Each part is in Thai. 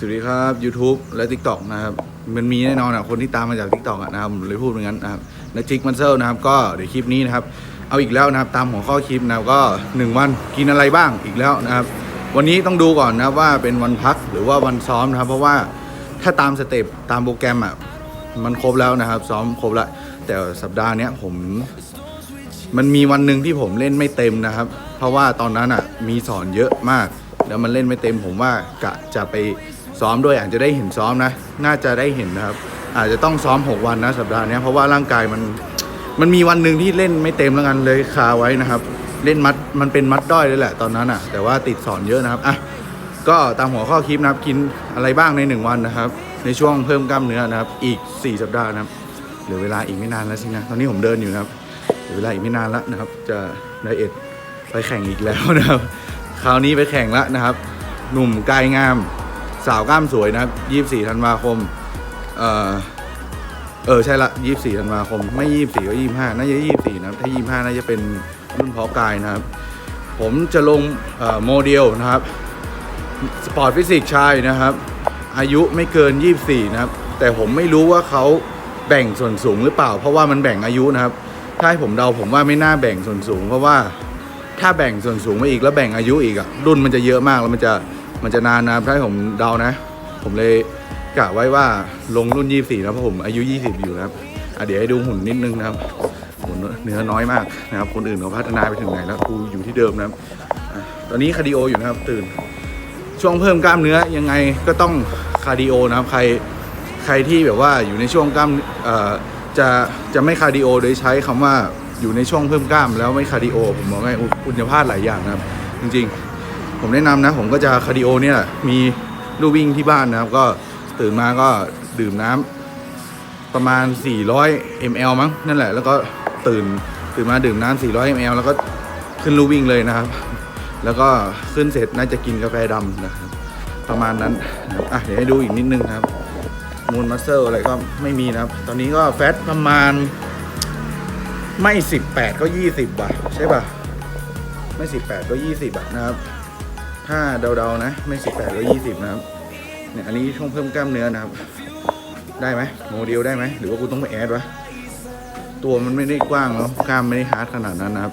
สวัสดีครับ YouTube และ TikTok นะครับ มันมีแน่นอนอะคนที่ตามมาจาก TikTok อะนะครับผมเลยพูดอย่างนั้นนะครับและจิกมันเซลนะครับ ก็เดี๋ยวคลิปนี้นะครับ เอาอีกแล้วนะครับ ตามหัวข้อคลิปนะครับก็ 1 วันกินอะไรบ้างอีกแล้วนะครับ วันนี้ต้องดูก่อนนะครับว่าเป็นวันพักหรือว่าวันซ้อมนะครับ เพราะว่าถ้าตามสเต็ปตามโปรแกรมอะมันครบแล้วนะครับ ซ้อมครบล้วแต่สัปดาห์เนี้ยผม มันมีวันหนึ่งที่ผมเล่นไม่เต็มนะครับ เพราะว่าตอนนั้นอะมีสอนเยอะมาก แล้วมันเล่นไม่เต็มผมว่ากะจะไป ซ้อมด้วยอาจจะได้เห็นซ้อมนะ น่าจะได้เห็นนะครับ อาจจะต้องซ้อม 6 วันนะสัปดาห์นี้เพราะว่าร่างกายมันมันมีวันหนึ่งที่เล่นไม่เต็มแล้วกันเลยคาไว้นะครับ เล่นมัดมันเป็นมัดด้อยเลยแหละตอนนั้นอะ แต่ว่าติดสอนเยอะนะครับอะก็ตามหัวข้อคลิปนะครับกินอะไรบ้างใน 1 วันนะครับ ในช่วงเพิ่มกล้ามเนื้อนะครับ อีก 4 สัปดาห์นะครับเหลือเวลาอีกไม่นานแล้วสินะตอนนี้ผมเดินอยู่นะครับเหลือเวลาอีกไม่นานแล้วนะครับ จะไดเอทไปแข่งอีกแล้วนะครับ คราวนี้ไปแข่งแล้วนะครับ หนุ่มกายงาม สาวกล้ามสวยนะครับ 24 ธันวาคม เออเออ ใช่ละ 24 ธันวาคม ไม่ 24 ก็ 25 น่าจะ 24 นะครับ ถ้า 25 น่าจะเป็นรุ่นเพาะกายนะครับ ผมจะลงโมเดลนะครับ สปอร์ตฟิสิกส์ชายนะครับ อายุไม่เกิน 24 นะครับ แต่ผมไม่รู้ว่าเขาแบ่งส่วนสูงหรือเปล่า เพราะว่ามันแบ่งอายุนะครับ ถ้าให้ผมเดาผมว่าไม่น่าแบ่งส่วนสูง เพราะว่าถ้าแบ่งส่วนสูงมาอีกแล้วแบ่งอายุอีกอะรุ่นมันจะเยอะมากแล้วมันจะ มันจะนานนะถ้าให้ผมเดานะ ผมเลยกะไว้ว่าลงรุ่น 24นะเพราะผมอายุ 20 อยู่นะครับอะเดี๋ยวให้ดูหุ่นนิดนึงนะครับหุ่นเนื้อน้อยมากนะครับคนอื่นเขาพัฒนาไปถึงไหนแล้วกูอยู่ที่เดิมนะครับอะตอนนี้คาร์ดิโออยู่นะครับ ตื่น ช่วงเพิ่มกล้ามเนื้อยังไงก็ต้องคาร์ดิโอนะครับใครใครที่แบบว่าอยู่ในช่วงกล้ามเอ่อจะจะไม่คาร์ดิโอโดยใช้คำว่าอยู่ในช่วงเพิ่มกล้ามแล้วไม่คาร์ดิโอผมบอกให้คุณจะพลาดหลายอย่างนะครับ จริง ๆ ผมแนะนำนะ ผมก็จะคาร์ดิโอเนี่ย มีลู่วิ่งที่บ้านนะครับ ก็ตื่นมาก็ดื่มน้ำประมาณ 400 ml มั้งนั่นแหละ แล้วก็ตื่นตื่นมาดื่มน้ำ400 ml แล้วก็ขึ้นลู่วิ่งเลยนะครับ แล้วก็ขึ้นเสร็จน่าจะกินกาแฟดำนะครับ ประมาณนั้นอะเดี๋ยวให้ดูอีกนิดนึงครับมูลมัสเซลอะไรก็ไม่มีนะครับ ตอนนี้ก็แฟตประมาณไม่ 18 ก็ 20บาทใช่ป่ะ ไม่ 18 ก็ 20บาทนะครับ ถ้าเดาๆนะ ไม่18ก็20นะครับเนี่ยอันนี้ช่วงเพิ่มกล้ามเนื้อนะครับ ได้ไหมโมเดลได้ไหมหรือว่ากูต้องไปแอดวะตัวมันไม่ได้กว้างเนาะกล้ามไม่ได้ฮาร์ดขนาดนั้นนะครับ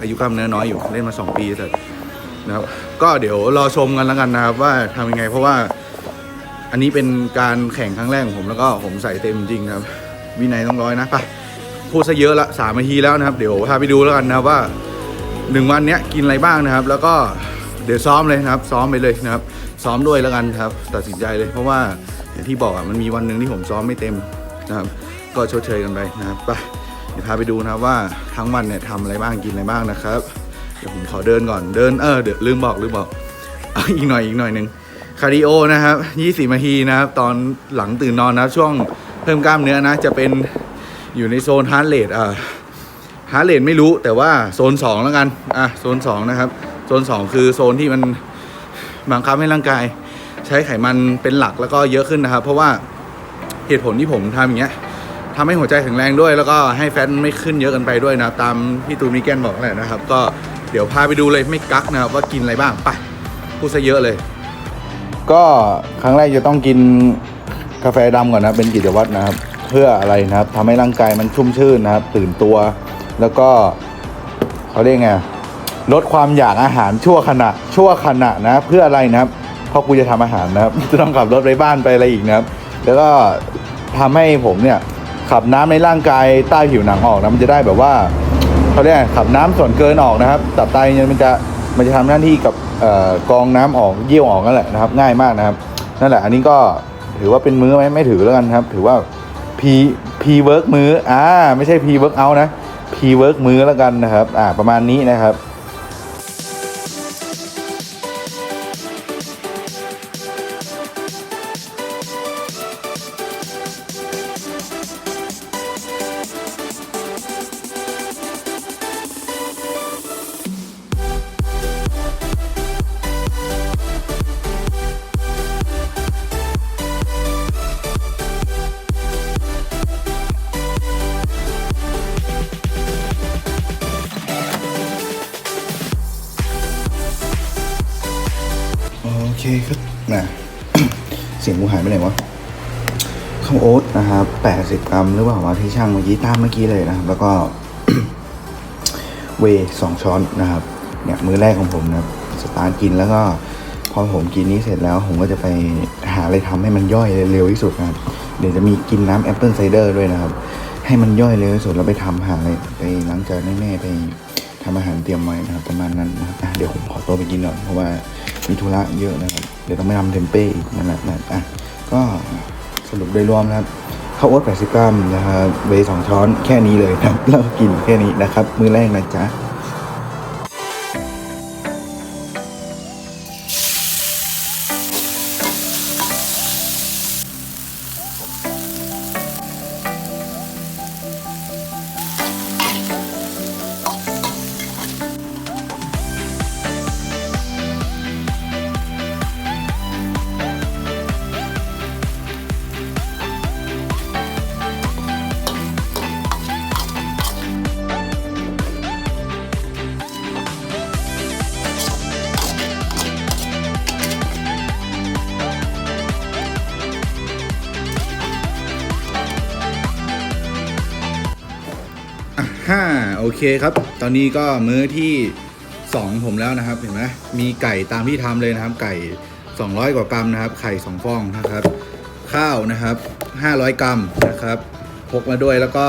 อายุกล้ามเนื้อน้อยอยู่เล่นมา 2 ปีแต่นะครับ ก็เดี๋ยวรอชมกันแล้วกันนะครับ ว่าทำยังไง เพราะว่า อันนี้เป็นการแข่งครั้งแรกของผมแล้วก็ผมใส่เต็มจริงนะครับ วินัยต้องร้อยนะไปพูดซะเยอะละสามนาทีแล้วนะครับ เดี๋ยวพาไปดูแล้วกันนะครับว่าหนึ่งวันเนี้ยกินอะไรบ้างนะครับ แล้วก็ เดี๋ยวซ้อมเลยนะครับ ซ้อมไปเลยนะครับ ซ้อมด้วยแล้วกันครับ ตัดสินใจเลยเพราะว่าอย่างที่บอกอะมันมีวันหนึ่งที่ผมซ้อมไม่เต็มนะครับ ก็ชดเชยกันไปนะครับไปเดี๋ยวพาไปดูนะครับว่าทั้งวันเนี่ยทำอะไรบ้างกินอะไรบ้างนะครับเดี๋ยวผมขอเดินก่อนเดินเออเดี๋ยวลืมบอกลืมบอกอีกหน่อยอีกหน่อยหนึ่งคาร์ดิโอนะครับ20นาทีนะครับ ตอนหลังตื่นนอนนะช่วงเพิ่มกล้ามเนื้อนะ จะเป็นอยู่ในโซนฮาร์ดเรทอ่าฮาร์ดเรทไม่รู้แต่ว่าโซน 2 แล้วกัน อะ โซน 2 นะครับ โซน 2 คือโซนที่มันบังคับให้ร่างกาย ใช้ไขมันเป็นหลักแล้วก็เยอะขึ้นนะครับ เพราะว่าเหตุผลที่ผมทำอย่างเงี้ยทำให้หัวใจแข็งแรงด้วย แล้วก็ให้แฟตไม่ขึ้นเยอะเกันไปด้วยนะตามที่ตูนมิแกนบอกแหละนะครับ ก็เดี๋ยวพาไปดูเลยไม่กักนะครับว่ากินอะไรบ้างไปพูดซะเยอะเลย ก็ครั้งแรกจะต้องกินกาแฟดำก่อนนะเป็นกิจวัตรนะครับ เพื่ออะไรนะครับทำให้ร่างกายมันชุ่มชื่นนะครับ ตื่นตัว แล้วก็เขาเรียกไง ลดความอยากอาหารชั่วขณะ ชั่วขณะนะ เพื่ออะไรนะครับเพราะกูจะทำอาหารนะครับ จะต้องขับรถไปบ้านไปอะไรอีกนะครับ แล้วก็ทำให้ผมเนี่ยขับน้ำในร่างกายใต้ผิวหนังออกนะมันจะได้แบบว่าเขาเรียกขับน้ำส่วนเกินออกนะครับตับไตเนี่ยมันจะมันจะทำหน้าที่กับออกองน้ำออกเยี่ยวออกนั่นแหละนะครับ ง่ายมากนะครับ นั่นแหละ อันนี้ก็ถือว่าเป็นมื้อไหมไม่ถือแล้วกันครับ ถือว่า P P work มื้ออ่าไม่ใช่ P work out นะ P work มื้อแล้วกันนะครับ อ่าประมาณนี้นะครับ สียงกูหายไปไหนวะข้าวโอ๊ตนะครับ80กรัมหรือเปล่าวะที่ช่างเมื่อกี้ตามเมื่อกี้เลยนะครับ แล้วก็เวสองช้อนนะครับ เนี่ยมื้อแรกของผมนะสตาร์ทกินแล้วก็พอผมกินนี้เสร็จแล้ว ผมก็จะไปหาอะไรทำให้มันย่อยเร็วที่สุดนะครับ เดี๋ยวจะมีกินน้ำแอปเปิลไซเดอร์ด้วยนะครับ ให้มันย่อยเร็วที่สุดแล้วไปทำหาอะไรไปล้างจานให้แม่ไปทำอาหารเตรียมไว้นะครับประมาณนั้นนะครับอะเดี๋ยวผมขอตัวไปกินก่อนเพราะว่ามีธุระเยอะนะครับ เดี๋ยวต้องไปทำเทมเป้อีกนั่นแหละนะครับอะก็สรุปโดยรวมนะครับข้าวโอ๊ต80กรัมนะครับเวย์สองช้อนแค่นี้เลยครับแล้วกินแค่นี้นะครับ มื้อแรกนะจ๊ะ ห้าโอเคครับ ตอนนี้ก็มื้อที่ 2 ผมแล้วนะครับ เห็นไหมมีไก่ตามที่ทำเลยนะครับ ไก่ 200 กว่ากรัมนะครับ ไข่ 2 ฟองนะครับ ข้าวนะครับ 500 กรัมนะครับพกมาด้วยแล้วก็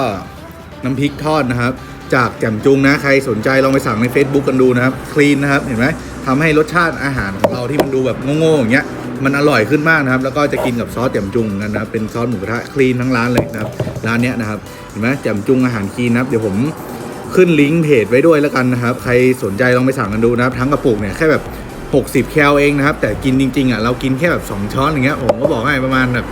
น้ำพริกทอดนะครับ จากแจ่มจุงนะใครสนใจลองไปสั่งใน Facebook กันดูนะครับ คลีนนะครับ เห็นไหมทำให้รสชาติอาหารของเราที่มันดูแบบโง่ๆอย่างเงี้ย มันอร่อยขึ้นมากนะครับ แล้วก็จะกินกับซอสแจ่มจุงนกันนะครับ เป็นซอสหมูกระทะคลีนทั้งร้านเลยนะครับร้านเนี้ยนะครับเห็นไหมแจ่มจุงอาหารคลีนนะครับเดี๋ยวผมขึ้นลิงก์เพจไว้ด้วยแล้วกันนะครับ ใครสนใจลองไปสั่งกันดูนะครับ ทั้งกระปุกเนี่ยแค่แบบ 60 แคลเองนะครับ แต่กินจริงๆอะเรากินแค่แบบ 2 ช้อนอย่างเงี้ยผมก็บอกให้ประมาณแบบ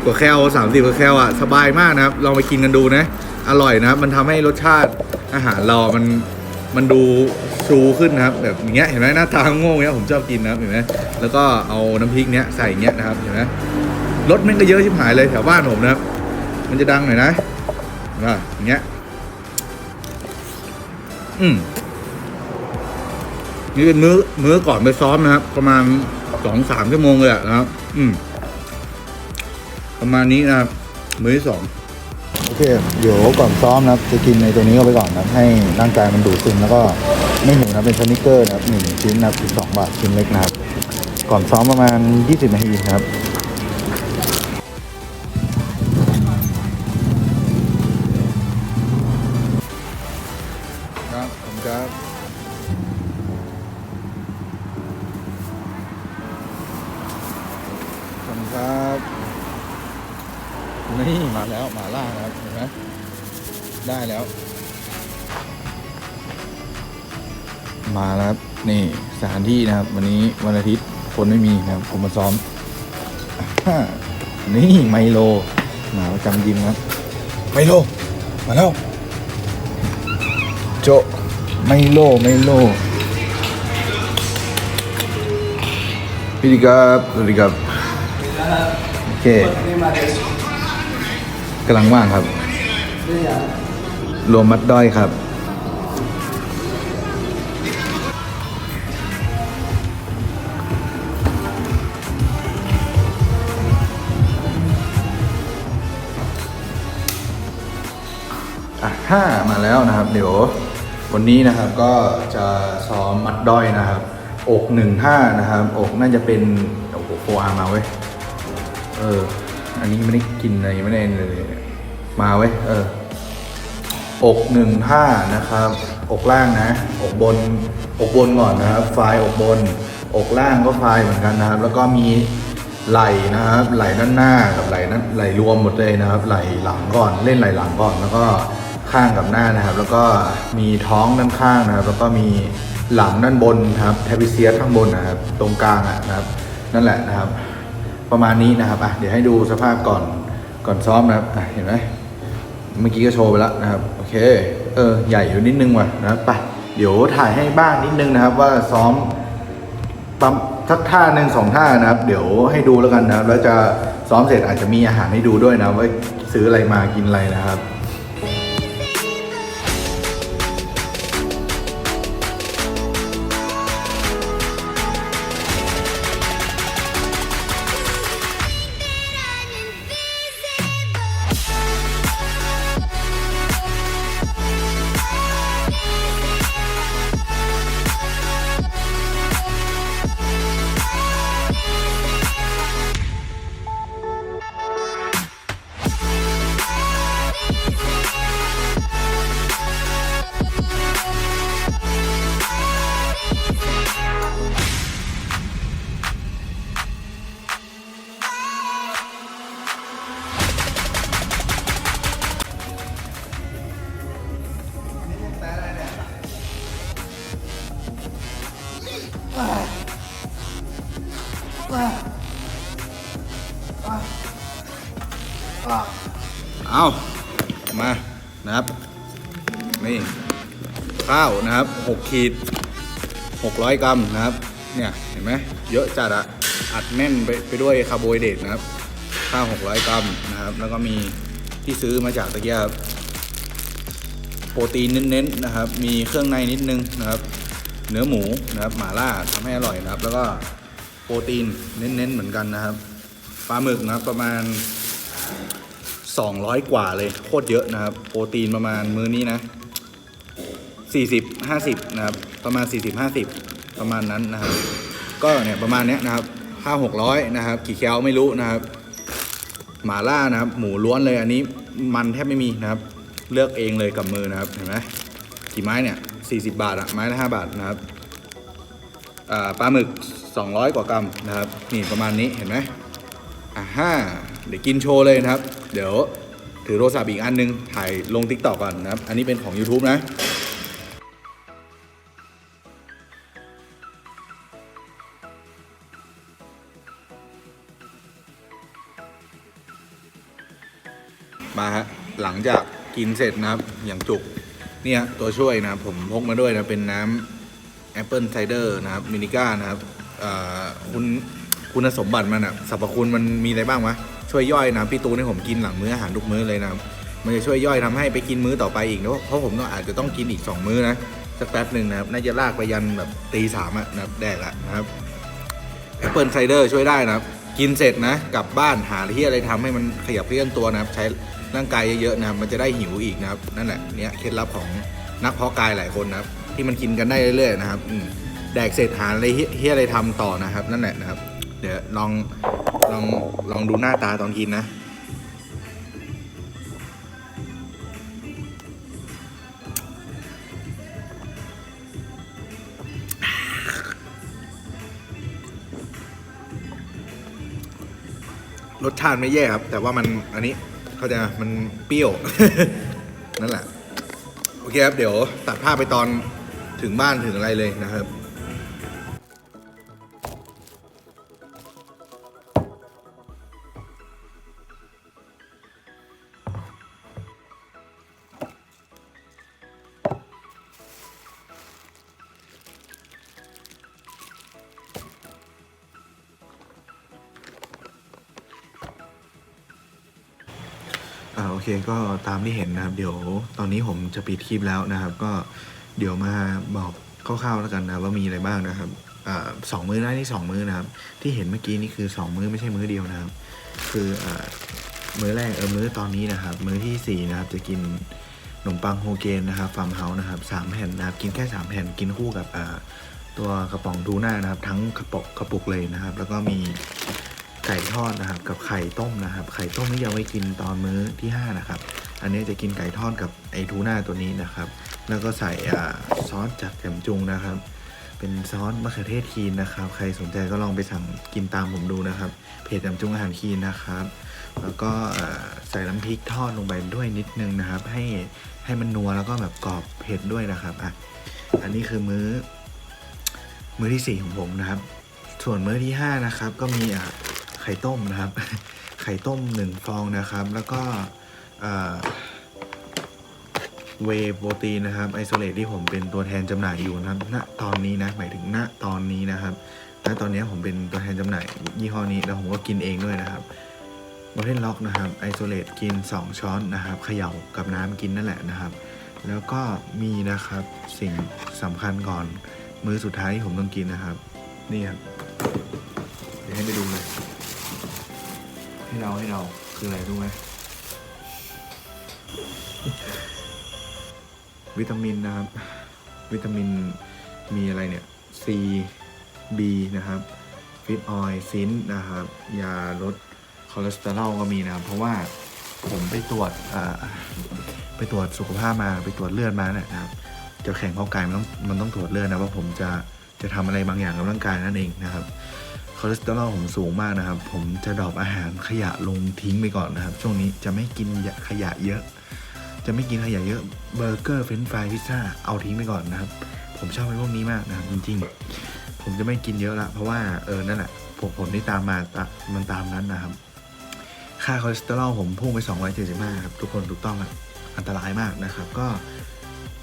20 กว่าแคล30 กว่าแคลอะสบายมากนะครับลองไปกินกันดูนะ อร่อยนะครับมันทำให้รสชาติอาหารเรามันมันดู ชูขึ้นนะครับ แบบอย่างเงี้ยเห็นไหมหน้าตาโง่เงี้ยผมชอบกินนะครับเห็นไหมแล้วก็เอาน้ำพริกเนี้ยใส่เงี้ยนะครับเห็นไหมรสมันก็เยอะชิบหายเลยแถวบ้านผมนะครับ มันจะดังหน่อยนะเห็นป่ะอย่างเงี้ยอืมนี่เป็นมื้อมื้อก่อนไปซ้อมนะครับ ประมาณสองสามชั่วโมงเลยอะนะครับ อืมประมาณนี้นะครับมื้อที่สองโอเค เดี๋ยวก่อนซ้อมนะครับ จะกินในตัวนี้เข้าไปก่อนนะให้ร่างกายมันดูดซึมแล้วก็ ไม่หิวนะเป็นสนิกเกอร์นะครับหนึ่งชิ้นนะครับสิบสองบาทชิ้นเล็กนะครับก่อนซ้อมประมาณยี่สิบนาทีนะครับ ที่นะครับ วันนี้วันอาทิตย์คนไม่มีนะครับ ผมมาซ้อม นี่ไมโลหมาประจำยิมครับไมโลมาแล้วโจไมโลไมโลพี่ดีครับสวัสดีครับโอเคกำลังว่างครับรวมมัดด้อยครับ อะห้ามาแล้วนะครับ เดี๋ยววันนี้นะครับก็จะซ้อมมัดด้อยนะครับ อกหนึ่งห้านะครับ อกน่าจะเป็นโอ้โหโฟอามาเว้ยเออ อันนี้ไม่ได้กินอะไรไม่ได้เลยมาเว้ยเออ อกหนึ่งห้านะครับ อกล่างนะ อกบน อกบนก่อนนะครับไฟอกบน อกล่างก็ไฟเหมือนกันนะครับ แล้วก็มีไหลนะครับ ไหลด้านหน้ากับไหลนั้นไหลรวมหมดเลยนะครับ ไหลหลังก่อน เล่นไหลหลังก่อน แล้วก็ ข้างกับหน้านะครับ แล้วก็มีท้องด้านข้างนะครับ แล้วก็มีหลังด้านบนนะครับแทบิเซียข้างบนนะครับ ตรงกลางอะนะครับ นั่นแหละนะครับ ประมาณนี้นะครับอะเดี๋ยวให้ดูสภาพก่อนก่อนซ้อมนะครับอะเห็นไหมเมื่อกี้ก็โชว์ไปแล้วนะครับโอเคเออใหญ่อยู่นิดนึงว่ะนะครับไปเดี๋ยวถ่ายให้บ้างนิดนึงนะครับ ว่าซ้อมปั๊มทักท่าหนึ่งสองท่านะครับ เดี๋ยวให้ดูแล้วกันนะครับแล้วจะซ้อมเสร็จอาจจะมีอาหารให้ดูด้วยนะว่าซื้ออะไรมากินอะไรนะครับ ขีดหกร้อยกรัมนะครับ เนี่ยเห็นไหมเยอะจัดอะอัดแน่นไปไปด้วยคาร์โบไฮเดรตนะครับ ข้าวหกร้อยกรัมนะครับ แล้วก็มีที่ซื้อมาจากตะเกียบโปรตีนเน้นๆนะครับ มีเครื่องในนิดนึงนะครับ เนื้อหมูนะครับหม่าล่าทำให้อร่อยนะครับ แล้วก็โปรตีนเน้นๆเหมือนกันนะครับ ปลาหมึกนะครับประมาณ 200 กว่าเลยโคตรเยอะนะครับ โปรตีนประมาณมื้อนี้นะ 40 50นะครับประมาณ 40 50 ประมาณนั้นนะครับ ก็เนี่ยประมาณเนี้ยนะครับข้าว600นะครับกี่แคลไม่รู้นะครับ หมาล่านะครับ หมูล้วนเลยอันนี้มันแทบไม่มีนะครับ เลือกเองเลยกับมือนะครับเห็นไหมกี่ไม้เนี่ย40 บาทอะไม้ละ5บาทนะครับปลาหมึก 200 กว่ากรัมนะครับ นี่ประมาณนี้เห็นไหมอ่าฮ่าเดี๋ยวกินโชว์เลยนะครับ เดี๋ยวถือโทรศัพท์อีกอันนึง ถ่ายลง t ิ k t o k ก่อนนะครับ อันนี้เป็นของ YouTube นะ มาฮะหลังจากกินเสร็จนะครับ อย่างจุกเนี่ยตัวช่วยนะผมพกมาด้วยนะเป็นน้ำแอปเปิลไซเดอร์นะครับมินิก้านะครับคุณคุณสมบัติมันอะสรรพคุณมันมีอะไรบ้างวะช่วยย่อยนะพี่ตูนให้ผมกินหลังมื้ออาหารทุกมื้อเลยนะมันจะช่วยย่อยทำให้ไปกินมื้อต่อไปอีกนะเพราะผมก็อาจจะต้องกินอีก 2 มื้อนะสักแป๊บหนึ่งนะครับน่าจะลากไปยันแบบตีสามอะนะแดกอะนะครับแอปเปิลไซเดอร์ช่วยได้นะครับ กินเสร็จนะกลับบ้านหาที่อะไรทำให้มันขยับเคลื่อนตัวนะครับ ใช้ร่างกายเยอะๆนะครับมันจะได้หิวอีกนะครับ นั่นแหละเนี่ยเคล็ดลับของนักเพาะกายหลายคนนะครับ ที่มันกินกันได้เรื่อยๆนะครับอืแดกเสร็จหาอะไรเฮียอะไรทำต่อนะครับ นั่นแหละนะครับ เดี๋ยวลองลองลองดูหน้าตาตอนกินนะ สชาติไม่แย่ครับ แต่ว่ามันอันนี้เขาใจะมันเปรี้ยว นั่นแหละ โอเคครับ เดี๋ยวตัดภาพไปตอนถึงบ้านถึงอะไรเลยนะครับ ก็ตามที่เห็นนะครับ เดี๋ยวตอนนี้ผมจะปิดคลิปแล้วนะครับ ก็เดี๋ยวมาบอกคร่าวๆแล้วกันนะว่ามีอะไรบ้างนะครับอสองมื้อนะนี่สองมื้อนะครับ ที่เห็นเมื่อกี้นี่คือสองมื้อไม่ใช่มื้อเดียวนะครับ คืออมื้อแรกเออมื้อตอนนี้นะครับ มื้อที่สี่นะครับจะกินขนมปังโฮเกนนะครับฟาร์มเฮาส์นะครับสามแผ่นนะครับ กินแค่สามแผ่นกินคู่กับตัวกระป๋องทูน่านะครับ ทั้งกระปกกระปุกเลยนะครับ แล้วก็มี ไก่ทอดนะครับกับไข่ต้มนะครับ ไข่ต้มนี่ยังไว้กินตอนมื้อที่5นะครับอันนี้จะกินไก่ทอดกับไอทูน่าตัวนี้นะครับ แล้วก็ใส่ซอสจากแกมจุงนะครับ เป็นซอสมะเขือเทศคีนนะครับ ใครสนใจก็ลองไปสั่งกินตามผมดูนะครับเพจแกมจุงอาหารคีนนะครับ แล้วก็ใส่น้ำพริกทอดลงไปด้วยนิดนึงนะครับ ให้ให้มันนัวแล้วก็แบบกรอบเผ็ดด้วยนะครับอะอันนี้คือมื้อ มื้อที่สี่ของผมนะครับ ส่วนมื้อที่ห้านะครับ ก็มีอ่าไข่ต้มนะครับ ไข่ต้มหนึ่งฟองนะครับ แล้วก็เวโปรตีนนะครับไอโซเลตที่ผมเป็นตัวแทนจำหน่ายอยู่นะครับณตอนนี้นะหมายถึงณตอนนี้นะครับณตอนนี้ผมเป็นตัวแทนจำหน่ายยี่ห้อนี้แล้วผมก็กินเองด้วยนะครับโมเทนล็อกนะครับไอโซเลตกิน 2 ช้อนนะครับเขย่ากับน้ำกินนั่นแหละนะครับ แล้วก็มีนะครับสิ่งสำคัญก่อน มื้อสุดท้ายที่ผมต้องกินนะครับ นี่ครับเดี๋ยวให้ไปดูเลย ให้เราให้เราคืออะไรรู้ไหมวิตามินนะครับ วิตามินมีอะไรเนี่ย C B นะครับฟิตออยซินนะครับ ยาลดคอเลสเตอรอลก็มีนะครับ เพราะว่าผมไปตรวจไปตรวจสุขภาพมาไปตรวจเลือดมาเนี่ยนะครับ จะแข่งข้อกายมันต้องมันต้องตรวจเลือดนะว่าผมจะจะทำอะไรบางอย่างกับร่างกายนั่นเองนะครับ คอเลสเตอรอลผมสูงมากนะครับ ผมจะดรอปอาหารขยะลงทิ้งไปก่อนนะครับ ช่วงนี้จะไม่กินขยะเยอะ จะไม่กินขยะเยอะเบอร์เกอร์เฟรนช์ฟรายพิซซ่าเอาทิ้งไปก่อนนะครับ ผมชอบไอ้พวกนี้มากนะครับจริงๆ ผมจะไม่กินเยอะละเพราะว่าเออนั่นแหละผลผลที่ตามมาตะมันตามนั้นนะครับ ค่าคอเลสเตอรอลผมพุ่งไป275ครับทุกคนถูกต้องครับอันตรายมากนะครับ ก็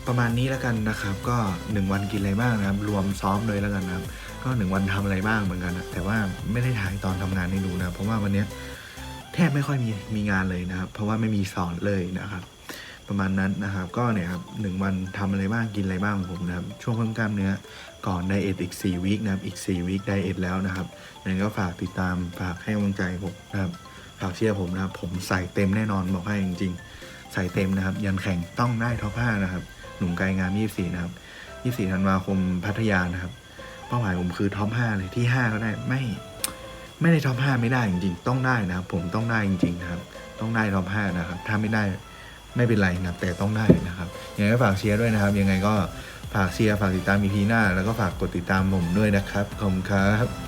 ประมาณนี้แล้วกันนะครับ ก็ 1 วันกินอะไรบ้างนะครับ รวมซ้อมเลยแล้วกันนะครับ ก็1วันทำอะไรบ้างเหมือนกันนะแต่ว่าไม่ได้ถ่ายตอนทำงานให้ดูนะเพราะว่าวันเนี้ยแทบไม่ค่อยมีมีงานเลยนะครับ เพราะว่าไม่มีสอนเลยนะครับ ประมาณนั้นนะครับ ก็เนี่ยครับหนึ่งวันทำอะไรบ้างกินอะไรบ้างของผมนะครับ ช่วงเพิ่มกล้ามเนื้อก่อนไดเอทอีก4วีคนะครับอีก4วีคไดเอทแล้วนะครับยังไงก็ฝากติดตามฝากให้กำลังใจผมนะครับฝากเชียร์ผมนะครับ ผมใส่เต็มแน่นอนบอกให้จริง ๆ ใส่เต็มนะครับ ยันแข่งต้องได้ท็อป5นะครับ หนุ่มไกลงาม24นะครับ24ธันวาคมพัทยานะครับ เป้าหมายผมคือท็อป5เลยที่5ก็ได้ไม่ไม่ได้ท็อป5ไม่ได้จริงๆ ต้องได้นะครับ ผมต้องได้จริงๆนะครับ ต้องได้ท็อป5นะครับ ถ้าไม่ได้ไม่เป็นไรนะครับแต่ต้องได้นะครับยังไงก็ฝากเชียร์ด้วยนะครับ ยังไงก็ฝากเชียร์ฝากติดตามพีพีหน้า แล้วก็ฝากกดติดตามผมด้วยนะครับขอบคุณครับ